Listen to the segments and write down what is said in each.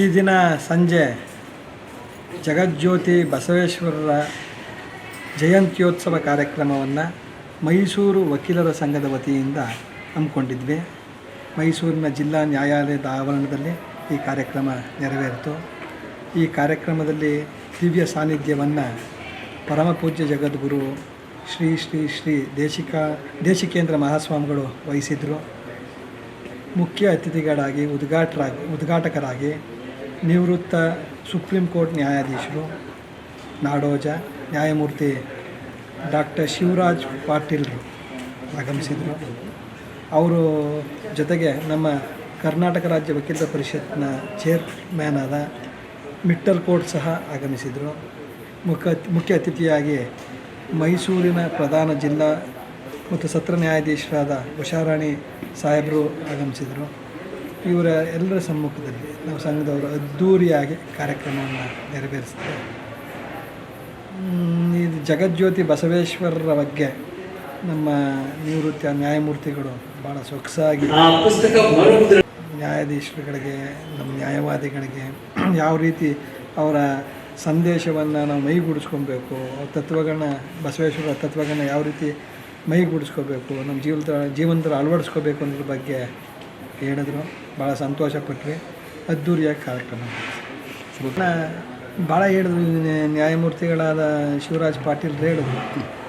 ಈ ದಿನ ಸಂಜೆ ಜಗಜ್ಯೋತಿ ಬಸವೇಶ್ವರರ ಜಯಂತ್ಯೋತ್ಸವ ಕಾರ್ಯಕ್ರಮವನ್ನು ಮೈಸೂರು ವಕೀಲರ ಸಂಘದ ವತಿಯಿಂದ ಹಮ್ಮಿಕೊಂಡಿದ್ವಿ. ಮೈಸೂರಿನ ಜಿಲ್ಲಾ ನ್ಯಾಯಾಲಯದ ಆವರಣದಲ್ಲಿ ಈ ಕಾರ್ಯಕ್ರಮ ನೆರವೇರಿತು. ಈ ಕಾರ್ಯಕ್ರಮದಲ್ಲಿ ದಿವ್ಯ ಸಾನ್ನಿಧ್ಯವನ್ನು ಪರಮಪೂಜ್ಯ ಜಗದ್ಗುರು ಶ್ರೀ ಶ್ರೀ ಶ್ರೀ ದೇಶಿಕ, ದೇಶಿಕೇಂದ್ರ ಮಹಾಸ್ವಾಮಿಗಳು ವಹಿಸಿದರು. ಮುಖ್ಯ ಅತಿಥಿಗಳಾಗಿ ಉದ್ಘಾಟರಾಗಿ, ಉದ್ಘಾಟಕರಾಗಿ ನಿವೃತ್ತ ಸುಪ್ರೀಂ ಕೋರ್ಟ್ ನ್ಯಾಯಾಧೀಶರು ನಾಡೋಜ, ನ್ಯಾಯಮೂರ್ತಿ ಡಾಕ್ಟರ್ ಶಿವರಾಜ್ ಪಾಟೀಲ್ರು ಆಗಮಿಸಿದರು. ಅವರು ಜೊತೆಗೆ ನಮ್ಮ ಕರ್ನಾಟಕ ರಾಜ್ಯ ವಕೀಲರ ಪರಿಷತ್ನ ಚೇರ್ಮ್ಯಾನ್ ಆದ ಮಿಟ್ಟಲ್ ಕೋರ್ಟ್ ಸಹ ಆಗಮಿಸಿದರು. ಮುಖ್ಯ ಮುಖ್ಯ ಅತಿಥಿಯಾಗಿ ಮೈಸೂರಿನ ಪ್ರಧಾನ ಜಿಲ್ಲಾ ಮತ್ತು ಸತ್ರ ನ್ಯಾಯಾಧೀಶರಾದ ಉಷಾರಾಣಿ ಸಾಹೇಬರು ಆಗಮಿಸಿದರು. ಇವರ ಎಲ್ಲರ ಸಮ್ಮುಖದಲ್ಲಿ ನಾವು ಸಂಘದವರು ಅದ್ಧೂರಿಯಾಗಿ ಕಾರ್ಯಕ್ರಮವನ್ನು ನೆರವೇರಿಸ್ತೇವೆ. ಇದು ಜಗಜ್ಯೋತಿ ಬಸವೇಶ್ವರರ ಬಗ್ಗೆ ನಮ್ಮ ನಿವೃತ್ತ ನ್ಯಾಯಮೂರ್ತಿಗಳು ಭಾಳ ಸೊಗಸಾಗಿ ನ್ಯಾಯಾಧೀಶರುಗಳಿಗೆ ನಮ್ಮ ನ್ಯಾಯವಾದಿಗಳಿಗೆ ಯಾವ ರೀತಿ ಅವರ ಸಂದೇಶವನ್ನು ನಾವು ಮೈಗೂಡಿಸ್ಕೊಬೇಕು ಅವ್ರ ತತ್ವಗಳನ್ನ ಬಸವೇಶ್ವರ ತತ್ವಗಳನ್ನ ಯಾವ ರೀತಿ ಮೈಗೂಡಿಸ್ಕೋಬೇಕು ನಮ್ಮ ಜೀವನದ ಜೀವನದಲ್ಲಿ ಅಳವಡಿಸ್ಕೋಬೇಕು ಅನ್ನೋದ್ರ ಬಗ್ಗೆ ಹೇಳಿದ್ರು. ಭಾಳ ಸಂತೋಷಪಟ್ವಿ. ಅದ್ಧೂರಿಯಾಗಿ ಕಾರ್ಯಕ್ರಮ ಭಾಳ ಹೇಳಿದ್ರು ನ್ಯಾ- ನ್ಯಾಯಮೂರ್ತಿಗಳಾದ ಶಿವರಾಜ್ ಪಾಟೀಲ್ ಹೇಳಿದ್ರು,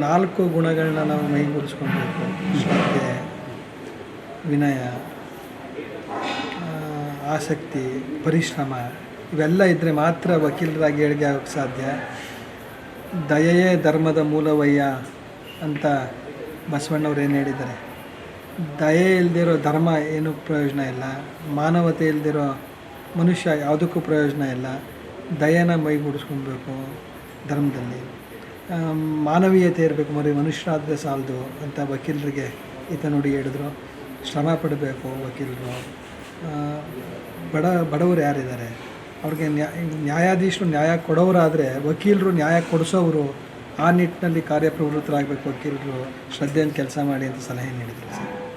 ನಾಲ್ಕು ಗುಣಗಳನ್ನ ನಾವು ಮೈಗೂಡಿಸ್ಕೊಳ್ಬೇಕು ಶ್ರದ್ಧೆ, ವಿನಯ ಆಸಕ್ತಿ, ಪರಿಶ್ರಮ, ಇವೆಲ್ಲ ಇದ್ದರೆ ಮಾತ್ರ ವಕೀಲರಾಗಿ ಏಳಿಗೆ ಆಗೋಕ್ಕೆ ಸಾಧ್ಯ. ದಯೆಯೇ ಧರ್ಮದ ಮೂಲವಯ್ಯ ಅಂತ ಬಸವಣ್ಣವ್ರು ಏನು ಹೇಳಿದ್ದಾರೆ. ದಯೆ ಇಲ್ದಿರೋ ಧರ್ಮ ಏನೂ ಪ್ರಯೋಜನ ಇಲ್ಲ. ಮಾನವತೆ ಇಲ್ದಿರೋ ಮನುಷ್ಯ ಯಾವುದಕ್ಕೂ ಪ್ರಯೋಜನ ಇಲ್ಲ. ದಯೆನ ಮೈಗೂಡಿಸ್ಕೊಬೇಕು ಧರ್ಮದಲ್ಲಿ. ಮಾನವೀಯತೆ ಇರಬೇಕು. ಮರಿ ಮನುಷ್ಯರಾದರೆ ಸಾಲದು ಅಂತ ವಕೀಲರಿಗೆ ಈತ ನೋಡಿ ಹೇಳಿದ್ರು. ಶ್ರಮ ಪಡಬೇಕು ವಕೀಲರು. ಬಡ, ಬಡವರು ಯಾರಿದ್ದಾರೆ? ಅವ್ರಿಗೆ ನ್ಯಾಯ ನ್ಯಾಯಾಧೀಶರು ನ್ಯಾಯ ಕೊಡೋರಾದರೆ ವಕೀಲರು ನ್ಯಾಯ ಕೊಡಿಸೋರು ಆ ನಿಟ್ಟಿನಲ್ಲಿ ಕಾರ್ಯಪ್ರವೃತ್ತರಾಗಬೇಕು ವಕೀಲರು. ಶ್ರದ್ಧೆಯಿಂದ ಕೆಲಸ ಮಾಡಿ ಅಂತ ಸಲಹೆ ನೀಡಿದರು ಸರ್.